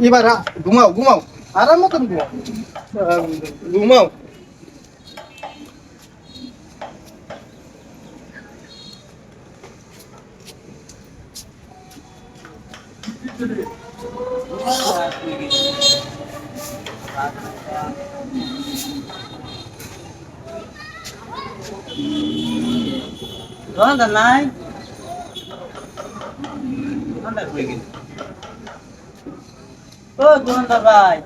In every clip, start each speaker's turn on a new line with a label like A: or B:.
A: এবার আ- ঘুমাও ঘুমাও আরাম মতন ঘুমাও আহ, ঘুমাও
B: দোকানদার নাই দোকানদার কই গেল ও দোকানদার ভাই।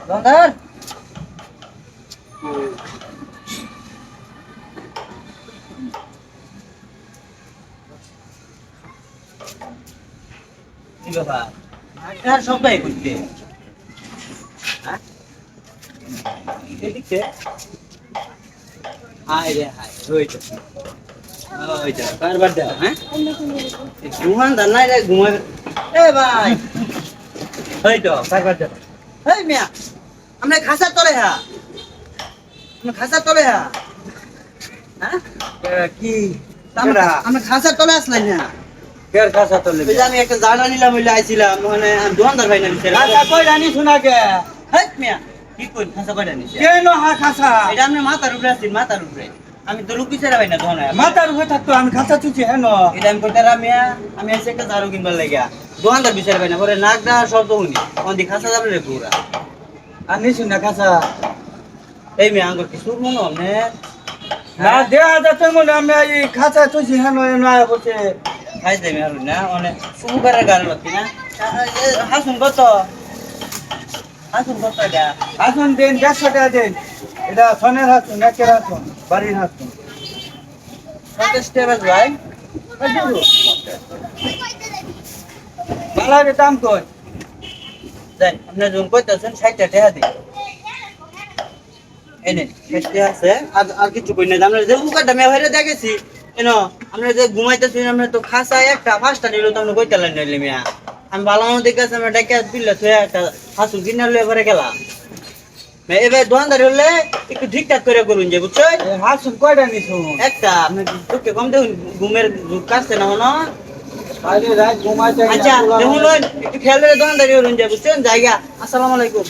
B: দোকানদার কি ব্যাপার? আর সবাই করতে হ্যাঁ? হায় রে হায় ওইটা ওইটা কারবার দাও হ্যাঁ? ঘুমান দান নাই রে এ ভাই! তো এই মিয়া আমরা খাসার তলে হ্যাঁ আমরা খাসার তলে হ্যাঁ হ্যাঁ?
A: কি
B: আমরা আমরা খাসার তলে আসলাই না
A: কের খাসা তোলে
B: আমি একটা জানা নিলাম বলে আইছিলাম মানে দোকানদার ভাই না
A: খাসা কই জানি শোনা কে
B: হেই মিয়া কি কই খাসা কয়টা নিছে
A: কেন হা খাসা?
B: এটা আমি মাথার উপরে আছি মাথার উপরে। আমি তো লুকি ছেড়ে ভাই না দোকানে
A: মাথার উপরে থাকতো আমি খাসা চুচি হেন
B: এটা আমি কইতারা মিয়া আমি এসে একটা দারু কিনবার লাগিয়া দোকানদার বিচার পাই না পরে নাক ডা শব্দ শুনি। অন দি খাসা যাবে রে পুরা।
A: আর নিছুন না খাসা
B: এই মিয়া আঙ্গুর কি সুর মনে হনে
A: না দেয়া যাচ্ছে মনে আমি এই খাসা চুচি হেন না বলছে।
B: খাই দেবে আর না অনেক সুগারের গান লাগতি না? হাসুন কত? হাসুন কত
A: আসুন দিন দেড়শো টাকা দিন। এটা সনের হাসুন একের হাসুন বাড়ির
B: টাকা ভাই।
A: দাম কই?
B: আপনি কইতাছেন টাকা এনে আছে। আর আর কিছু কই না আমরা যে উকাটা মেয়ে হইরে দেখেছি এন আমরা যে আমরা তো খাসা একটা পাঁচটা নিল তো আমরা কইতে লাগলে মিয়া। আমি ভালো মতো দেখেছি আমরা ডেকে তুই একটা হাসু লয়ে পরে গেলাম। এবার দোকানদার হলে একটু ঠিকঠাক করে করুন যে বুঝছ?
A: হাসুন কয়টা নিস
B: একটা। আপনি তোকে কম দেখুন ঘুমের কাটছে না হনো আচ্ছা দেখুন একটু খেয়াল করে দোকানদারি করুন যে বুঝছেন? জায়গা আসসালামু আলাইকুম।